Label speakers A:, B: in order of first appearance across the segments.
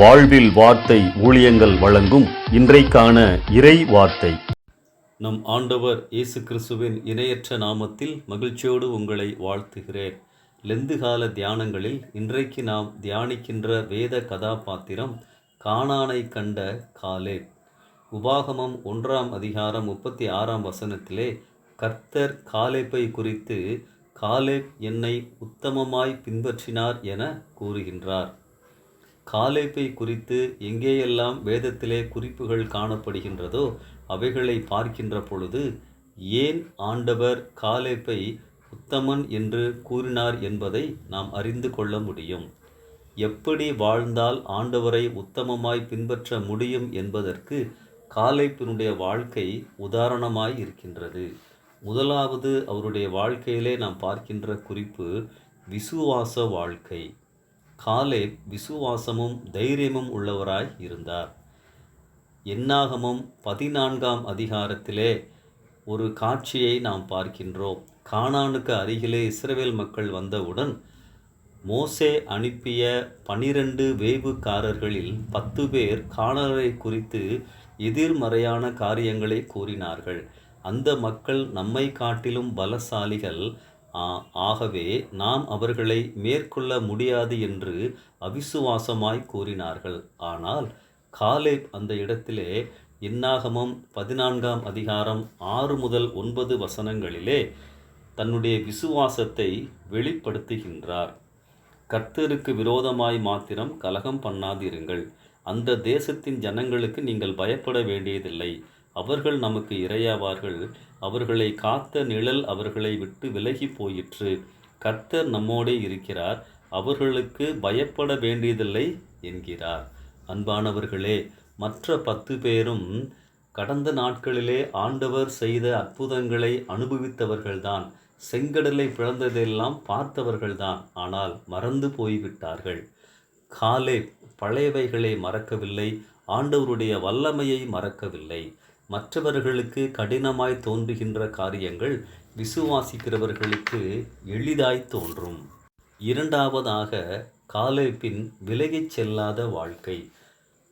A: வாழ்வில் வார்த்தை ஊழியங்கள் வழங்கும் இன்றைக்கான இறை வார்த்தை. நம் ஆண்டவர் இயேசு கிறிஸ்துவின் இணையற்ற நாமத்தில் மகிழ்ச்சியோடு உங்களை வாழ்த்துகிறேன். லெந்து கால தியானங்களில் இன்றைக்கு நாம் தியானிக்கின்ற வேத கதாபாத்திரம் காணானை கண்ட காலே உபாகமம் ஒன்றாம் அதிகாரம் முப்பத்தி ஆறாம் வசனத்திலே கர்த்தர் காலேப்பை குறித்து காலேப் என்னை உத்தமமாய் பின்பற்றினார் என கூறுகின்றார். காலேப்பை குறித்து எங்கேயெல்லாம் வேதத்திலே குறிப்புகள் காணப்படுகின்றதோ அவைகளை பார்க்கின்ற பொழுது ஏன் ஆண்டவர் காலேப்பை உத்தமன் என்று கூறினார் என்பதை நாம் அறிந்து கொள்ள முடியும். எப்படி வாழ்ந்தால் ஆண்டவரை உத்தமமாய் பின்பற்ற முடியும் என்பதற்கு காலைப்பினுடைய வாழ்க்கை உதாரணமாய் இருக்கின்றது. முதலாவது அவருடைய வாழ்க்கையிலே நாம் பார்க்கின்ற குறிப்பு விசுவாச வாழ்க்கை. காலே விசுவாசமும் தைரியமும் உள்ளவராய் இருந்தார். எண்ணாகமும் பதினான்காம் அதிகாரத்திலே ஒரு காட்சியை நாம் பார்க்கின்றோம். கானானுக்கு அருகிலே இஸ்ரவேல் மக்கள் வந்தவுடன் மோசே அனுப்பிய பனிரெண்டு வேவுக்காரர்களில் பத்து பேர் காணரை குறித்து எதிர்மறையான காரியங்களை கூறினார்கள். அந்த மக்கள் நம்மை காட்டிலும் பலசாலிகள் ஆகவே நாம் அவர்களை மேற்கொள்ள முடியாது என்று அவிசுவாசமாய் கூறினார்கள். ஆனால் காலேப் அந்த இடத்திலே இன்னாகமம் பதினான்காம் அதிகாரம் ஆறு முதல் ஒன்பது வசனங்களிலே தன்னுடைய விசுவாசத்தை வெளிப்படுத்துகின்றார். கர்த்தருக்கு விரோதமாய் மாத்திரம் கலகம் பண்ணாதிருங்கள். அந்த தேசத்தின் ஜனங்களுக்கு நீங்கள் பயப்பட வேண்டியதில்லை. அவர்கள் நமக்கு இரையாவார்கள். அவர்களை காத்த நிழல் அவர்களை விட்டு விலகி போயிற்று. கர்த்தர் நம்மோடே இருக்கிறார். அவர்களுக்கு பயப்பட வேண்டியதில்லை என்கிறார். அன்பானவர்களே மற்ற பத்து பேரும் கடந்த நாட்களிலே ஆண்டவர் செய்த அற்புதங்களை அனுபவித்தவர்கள்தான். செங்கடலை பிளந்ததெல்லாம் பார்த்தவர்கள்தான். ஆனால் மறந்து போய்விட்டார்கள். காலே பழையவைகளை மறக்கவில்லை. ஆண்டவருடைய வல்லமையை மறக்கவில்லை. மற்றவர்களுக்கு கடினமாய் தோன்றுகின்ற காரியங்கள் விசுவாசிக்கிறவர்களுக்கு எளிதாய் தோன்றும். இரண்டாவதாக காலேப்பின் விலகிச் செல்லாத வாழ்க்கை.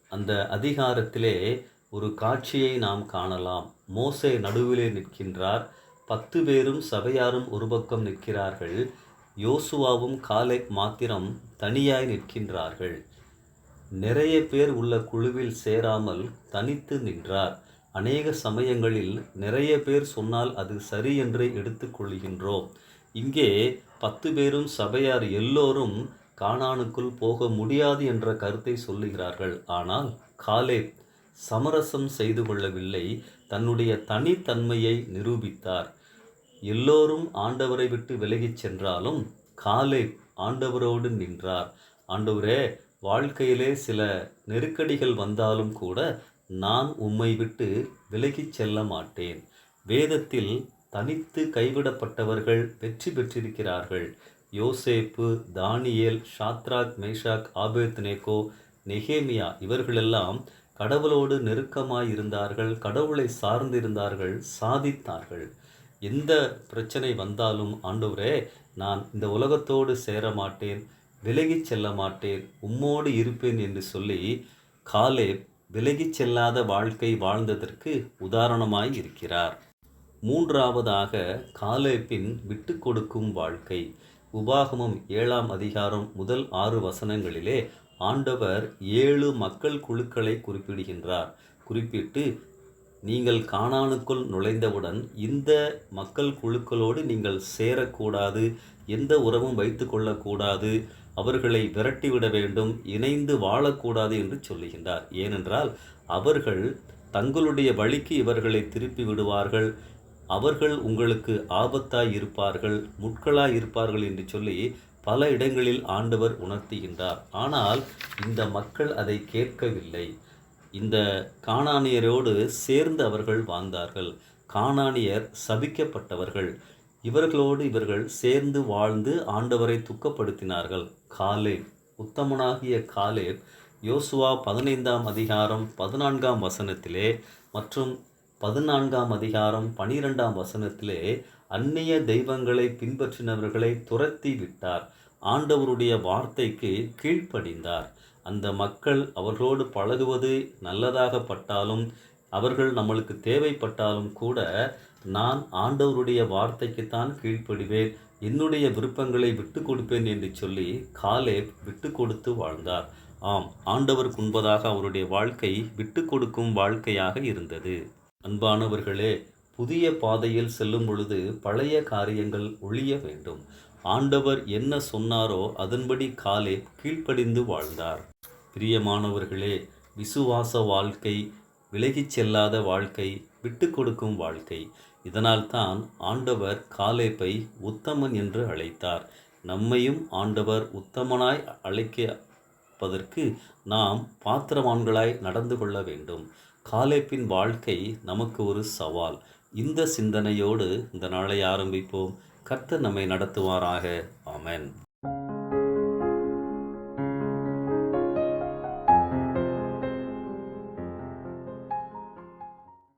A: அந்த அதிகாரத்திலே ஒரு காட்சியை நாம் காணலாம். மோசே நடுவிலே நிற்கின்றார். பத்து பேரும் சபையாரும் ஒரு பக்கம் நிற்கிறார்கள். யோசுவாவும் காலேப் மாத்திரம் தனியாய் நிற்கின்றார்கள். நிறைய பேர் உள்ள குழுவில் சேராமல் தனித்து நின்றார். அநேக சமயங்களில் நிறைய பேர் சொன்னால் அது சரி என்று எடுத்துக்கொள்கின்றோம் இங்கே பத்து பேரும் சபையார் எல்லோரும் கானானுக்குள் போக முடியாது என்ற கருத்தை சொல்லுகிறார்கள். ஆனால் காலேப் சமரசம் செய்து கொள்ளவில்லை. தன்னுடைய தனித்தன்மையை நிரூபித்தார். எல்லோரும் ஆண்டவரை விட்டு விலகிச் சென்றாலும் காலேப் ஆண்டவரோடு நின்றார். ஆண்டவரே வாழ்க்கையிலே சில நெருக்கடிகள் வந்தாலும் கூட நான் உம்மை விட்டு விலகிச் செல்ல மாட்டேன். வேதத்தில் தனித்து கைவிடப்பட்டவர்கள் வெற்றி பெற்றிருக்கிறார்கள். யோசேப்பு தானியேல் ஷாத்ராக் மேஷாக் ஆபேத்னேகோ நெகேமியா இவர்களெல்லாம் கடவுளோடு நெருக்கமாய் இருந்தார்கள் கடவுளை சார்ந்திருந்தார்கள் சாதித்தார்கள். எந்த பிரச்சனை வந்தாலும் ஆண்டவரே நான் இந்த உலகத்தோடு சேர மாட்டேன் விலகிச் செல்ல மாட்டேன் உம்மோடு இருப்பேன் என்று சொல்லி காலேப் விலகிச் செல்லாத வாழ்க்கை வாழ்ந்ததற்கு உதாரணமாய் இருக்கிறார். மூன்றாவதாக காலேப்பின் விட்டு கொடுக்கும் வாழ்க்கை. உபாகமம் ஏழாம் அதிகாரம் முதல் ஆறு வசனங்களிலே ஆண்டவர் ஏழு மக்கள் குழுக்களை குறிப்பிடுகின்றார். குறிப்பிட்டு நீங்கள் காணானுக்குள் நுழைந்தவுடன் இந்த மக்கள் குழுக்களோடு நீங்கள் சேரக்கூடாது எந்த உறவும் வைத்து கொள்ளக்கூடாது அவர்களை விரட்டிவிட வேண்டும் இணைந்து வாழக்கூடாது என்று சொல்லுகின்றார். ஏனென்றால் அவர்கள் தங்களுடைய வழிக்கு இவர்களை திருப்பி விடுவார்கள். அவர்கள் உங்களுக்கு ஆபத்தாய் இருப்பார்கள் முட்களாய் இருப்பார்கள் என்று சொல்லி பல இடங்களில் ஆண்டவர் உணர்த்துகின்றார். ஆனால் இந்த மக்கள் அதை கேட்கவில்லை. இந்த காணானியரோடு சேர்ந்து அவர்கள் வாழ்ந்தார்கள். காணானியர் சபிக்கப்பட்டவர்கள். இவர்களோடு இவர்கள் சேர்ந்து வாழ்ந்து ஆண்டவரை துக்கப்படுத்தினார்கள். காலேப். உத்தமனாகிய காலேப் யோசுவா பதினைந்தாம் அதிகாரம் பதினான்காம் வசனத்திலே மற்றும் பதினான்காம் அதிகாரம் பனிரெண்டாம் வசனத்திலே அந்நிய தெய்வங்களை பின்பற்றினவர்களை துரத்தி விட்டார். ஆண்டவருடைய வார்த்தைக்கு கீழ்ப்படிந்தார். அந்த மக்கள் அவர்களோடு பழகுவது நல்லதாகப்பட்டாலும் அவர்கள் நம்மளுக்கு தேவைப்பட்டாலும் கூட நான் ஆண்டவருடைய வார்த்தைக்குத்தான் கீழ்ப்படுவேன். என்னுடைய விருப்பங்களை விட்டு கொடுப்பேன் என்று சொல்லி காலேப் விட்டு கொடுத்து வாழ்ந்தார். ஆம் ஆண்டவருக்கு உண்பதாக அவருடைய வாழ்க்கை விட்டு கொடுக்கும் வாழ்க்கையாக இருந்தது. அன்பானவர்களே புதிய பாதையில் செல்லும் பொழுது பழைய காரியங்கள் ஒழிய வேண்டும். ஆண்டவர் என்ன சொன்னாரோ அதன்படி காலே கீழ்ப்படிந்து வாழ்ந்தார். பிரியமானவர்களே விசுவாச வாழ்க்கை விலகிச் செல்லாத வாழ்க்கை விட்டு கொடுக்கும் வாழ்க்கை. இதனால்தான் ஆண்டவர் காலேப்பை உத்தமன் என்று அழைத்தார். நம்மையும் ஆண்டவர் உத்தமனாய் அழைப்பதற்கு நாம் பாத்திரவான்களாய் நடந்து கொள்ள வேண்டும். காலேப்பின் வாழ்க்கை நமக்கு ஒரு சவால். இந்த சிந்தனையோடு இந்த நாளை ஆரம்பிப்போம். கர்த்தர் நம்மை நடத்துவாராக. ஆமென்.